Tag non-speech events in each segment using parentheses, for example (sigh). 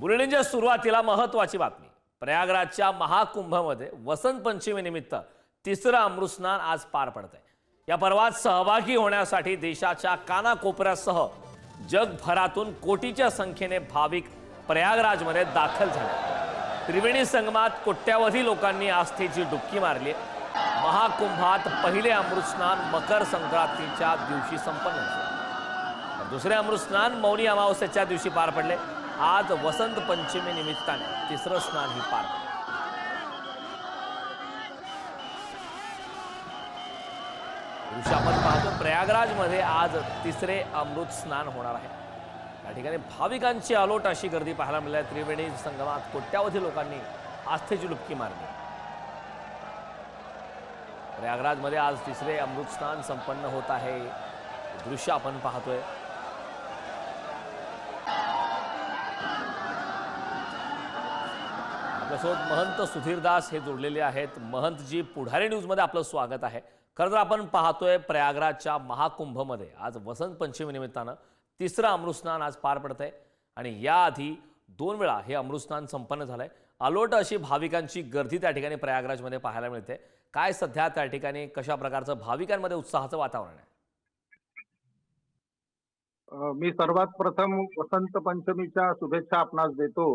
बुलेटिनच्या सुरुवातीला महत्वाची बातमी. प्रयागराजच्या महाकुंभमध्ये वसंत पंचमीनिमित्त तिसरं अमृतस्नान आज पार पडत आहे या पर्वात सहभागी होण्यासाठी देशाच्या कानाकोपऱ्यासह जगभरातून कोटीच्या संख्येने भाविक प्रयागराजमध्ये दाखल झाले. त्रिवेणी संगमात कोट्यावधी लोकांनी आस्थेची डुबकी मारली महाकुंभात पहिले अमृतस्नान मकर संक्रांतीच्या दिवशी संपन्न झाले. दुसरे अमृतस्नान मौनी अमावस्येच्या दिवशी पार पडले. आज वसंत पंचमी निमित्ताने तिसरं स्नान ही पार आपण पाहतो प्रयागराजमध्ये आज तिसरे अमृत स्नान होणार आहे. या ठिकाणी भाविकांची अलोट अशी गर्दी पाहायला मिळाली. त्रिवेणी संगमात कोट्यावधी लोकांनी आस्थेची लुपकी मारली. प्रयागराजमध्ये आज तिसरे अमृत स्नान संपन्न होत आहे. दृश्य आपण पाहतोय. आपल्यासोबत महंत सुधीरदास हे जोडलेले आहेत. महंतजी पुढारी न्यूजमध्ये आपलं स्वागत आहे. खरं तर आपण पाहतोय प्रयागराजच्या महाकुंभमध्ये आज वसंत पंचमी निमित्तानं तिसरं अमृतस्नान आज पार पडत आहे आणि याआधी दोन वेळा हे अमृतस्नान संपन्न झालंय. अलोट अशी भाविकांची गर्दी त्या ठिकाणी प्रयागराजमध्ये पाहायला मिळते. काय सध्या त्या ठिकाणी कशा प्रकारचं भाविकांमध्ये उत्साहाचं वातावरण आहे? मी सर्वात प्रथम वसंत पंचमीच्या शुभेच्छा आपणास देतो.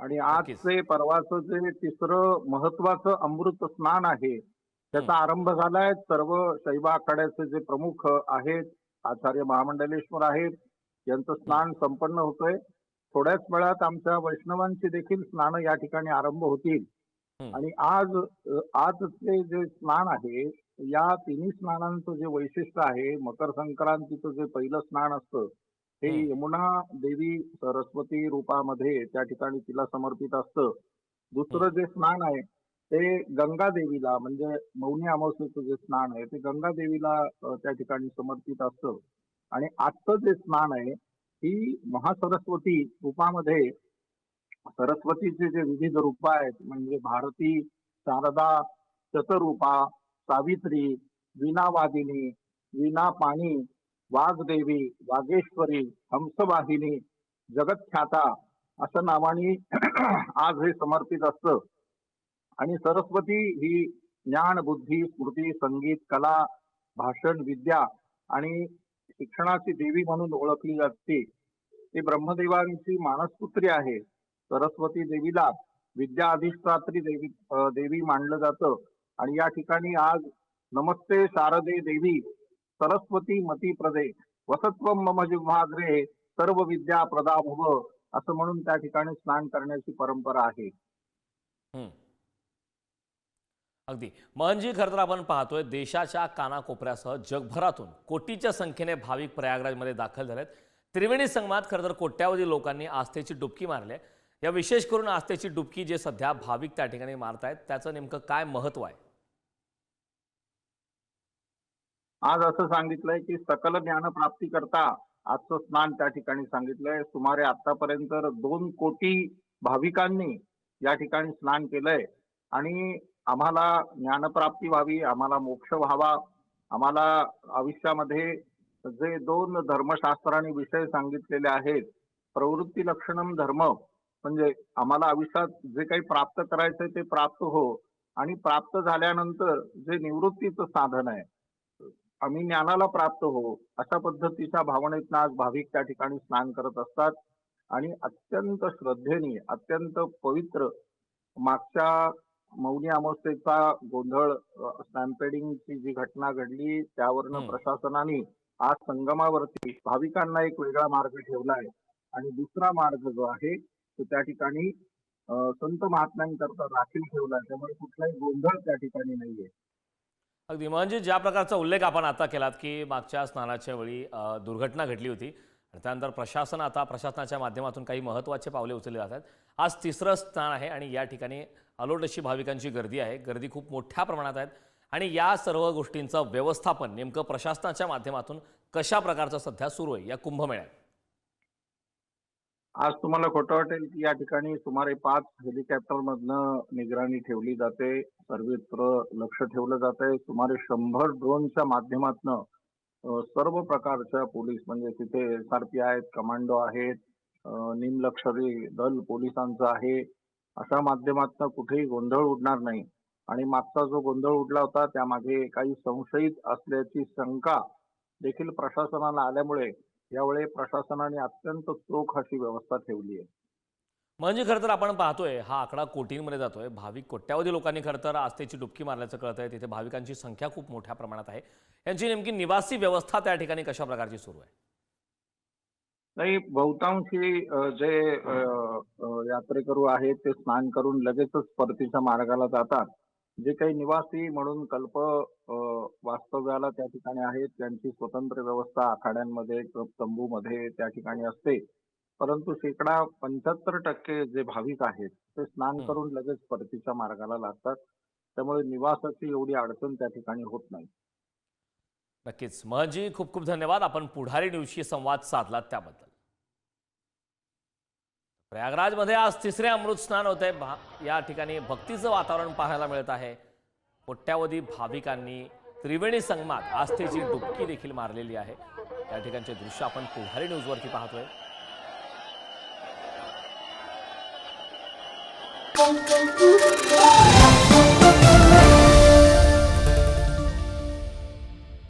आणि आजचे परवाचं जे तिसरं महत्वाचं अमृत स्नान आहे त्याचा आरंभ झालाय. सर्व शैव आखाड्याचे जे प्रमुख आहेत आचार्य महामंडलेश्वर आहेत यांचं स्नान संपन्न होतंय. थोड्याच वेळात आमच्या वैष्णवांची देखील स्नान या ठिकाणी आरंभ होतील. आणि आज आजचे जे स्नान आहे या तिन्ही स्नानांचं जे वैशिष्ट्य आहे मकर संक्रांतीचं जे पहिलं स्नान असतं हे. यमुना देवी सरस्वती रूपामध्ये त्या ठिकाणी तिला समर्पित असतं. दुसरं जे स्नान आहे ते गंगा देवीला म्हणजे मौनी अमावस्येचं जे स्नान आहे ते गंगा देवीला त्या ठिकाणी समर्पित असतं. आणि आजचं जे स्नान आहे ही महासरस्वती रूपामध्ये सरस्वतीचे जे विविध रूप आहेत म्हणजे भारती शारदा शतरूपा सावित्री वीणावादिनी वीणा पाणी वाघदेवी वागेश्वरी हंसवाहिनी जगतख्याता असं नावाने (clears throat) आज हे समर्पित असतं. आणि सरस्वती ही ज्ञान बुद्धी स्मृती संगीत कला भाषण विद्या आणि शिक्षणाची देवी म्हणून ओळखली जाते. ती ब्रह्मदेवांची मानसपुत्री आहे. सरस्वती देवीला विद्या अधिष्ठात्री देवी देवी मानलं जातं. आणि या ठिकाणी आज नमस्ते शारदे देवी सरस्वती मती प्रदे. वसत्व मम जिव्हाग्रे सर्व विद्या प्रदा भव. असं म्हणून त्या ठिकाणी स्नान करण्याची परंपरा आहे. अगदी. महनजी खरं तर आपण पाहतोय देशाच्या कानाकोपऱ्यासह जगभरातून कोटीच्या संख्येने भाविक प्रयागराजमध्ये दाखल झालेत. त्रिवेणी संगमात खरं तर कोट्यावधी लोकांनी आस्थेची डुबकी मारली आहे. या विशेष करून आस्थेची डुबकी जे सध्या भाविक त्या ठिकाणी मारतायत त्याचं नेमकं काय महत्त्व आहे? आज असं सांगितलंय की सकल ज्ञान प्राप्ती करता आजचं स्नान त्या ठिकाणी सांगितलंय. सुमारे आतापर्यंत दोन कोटी भाविकांनी या ठिकाणी स्नान केलंय. आणि आम्हाला ज्ञानप्राप्ती व्हावी आम्हाला मोक्ष व्हावा आम्हाला आयुष्यामध्ये जे दोन धर्मशास्त्राने विषय सांगितलेले आहेत प्रवृत्ती लक्षणम धर्म म्हणजे आम्हाला आयुष्यात जे काही प्राप्त करायचंय ते प्राप्त हो. आणि प्राप्त झाल्यानंतर जे निवृत्तीचं साधन आहे आम्ही ज्ञानाला प्राप्त हो अशा पद्धतीच्या भावनेतनं आज भाविक त्या ठिकाणी स्नान करत असतात. आणि अत्यंत श्रद्धेने अत्यंत पवित्र मागच्या मौनी अमावस्येचा गोंधळ स्टॅम्पेडिंगची जी घटना घडली त्यावरनं. प्रशासनाने आज संगमावरती भाविकांना एक वेगळा मार्ग ठेवलाय. आणि दुसरा मार्ग जो आहे तो त्या ठिकाणी संत महात्म्यांकरता राखीव ठेवलाय. त्यामुळे कुठलाही गोंधळ त्या ठिकाणी नाहीये. अगदी. म्हणजे ज्या प्रकारचा उल्लेख आपण आता केलात की मागच्या स्नानाच्या वेळी दुर्घटना घडली होती आणि त्यानंतर प्रशासन आता प्रशासनाच्या माध्यमातून काही महत्त्वाचे पावले उचलले जात आहेत. आज तिसरं स्नान आहे आणि या ठिकाणी अलोट अशी भाविकांची गर्दी आहे. गर्दी खूप मोठ्या प्रमाणात आहेत आणि या सर्व गोष्टींचं व्यवस्थापन नेमकं प्रशासनाच्या माध्यमातून कशा प्रकारचं सध्या सुरू आहे या कुंभमेळ्यात? आज तुम्हाला खोटं वाटेल की या ठिकाणी सुमारे पाच हेलिकॉप्टर मधनं निगराणी ठेवली जाते सर्वत्र लक्ष ठेवलं जातंय. सुमारे शंभर ड्रोनच्या माध्यमातनं सर्व प्रकारच्या पोलीस म्हणजे तिथे एस आर पी आहेत कमांडो आहेत निमलक्षरी निमलष्करी दल पोलिसांचं आहे. अशा माध्यमातनं कुठेही गोंधळ उडणार नाही. आणि मागचा जो गोंधळ उडला होता त्यामागे काही संशयित असल्याची शंका देखील प्रशासनाला आल्यामुळे यावेळी प्रशासनाने अत्यंत चोख अशी व्यवस्था ठेवली आहे. म्हणजे खरं तर आपण पाहतोय हा आकडा कोटींमध्ये जातोय. भाविक कोट्यावधी लोकांनी खरं तर आस्थेची डुबकी मारल्याचं कळत आहे तिथे भाविकांची संख्या खूप मोठ्या प्रमाणात आहे. यांची नेमकी निवासी व्यवस्था त्या ठिकाणी कशा प्रकारची सुरू आहे? नाही बहुतांशी जे यात्रेकरू आहेत ते स्नान करून लगेचच परतीच्या मार्गाला जातात. जे काही निवासी म्हणून कल्प वास्तव्याला त्या ठिकाणी आहेत. त्यांची स्वतंत्र व्यवस्था आखाड्यांमध्ये तंबूमध्ये त्या ठिकाणी असते. परंतु शेकडा पंच्याहत्तर टक्के जे भाविक आहेत ते स्नान. करून लगेच परतीच्या मार्गाला लागतात. त्यामुळे निवासाची एवढी अडचण त्या ठिकाणी होत नाही. नक्कीच. महजी खूप खूप धन्यवाद. आपण पुढारी न्यूजशी संवाद साधलात त्याबद्दल. प्रयागराजमध्ये आज तिसरे अमृत स्नान होत या ठिकाणी भक्तीचं वातावरण पाहायला मिळत आहे. कोट्यावधी भाविकांनी त्रिवेणी संगमात आस्थेची डुबकी देखील मारलेली आहे त्या ठिकाणचे दृश्य आपण पुढारी न्यूजवरती पाहतोय Thank you.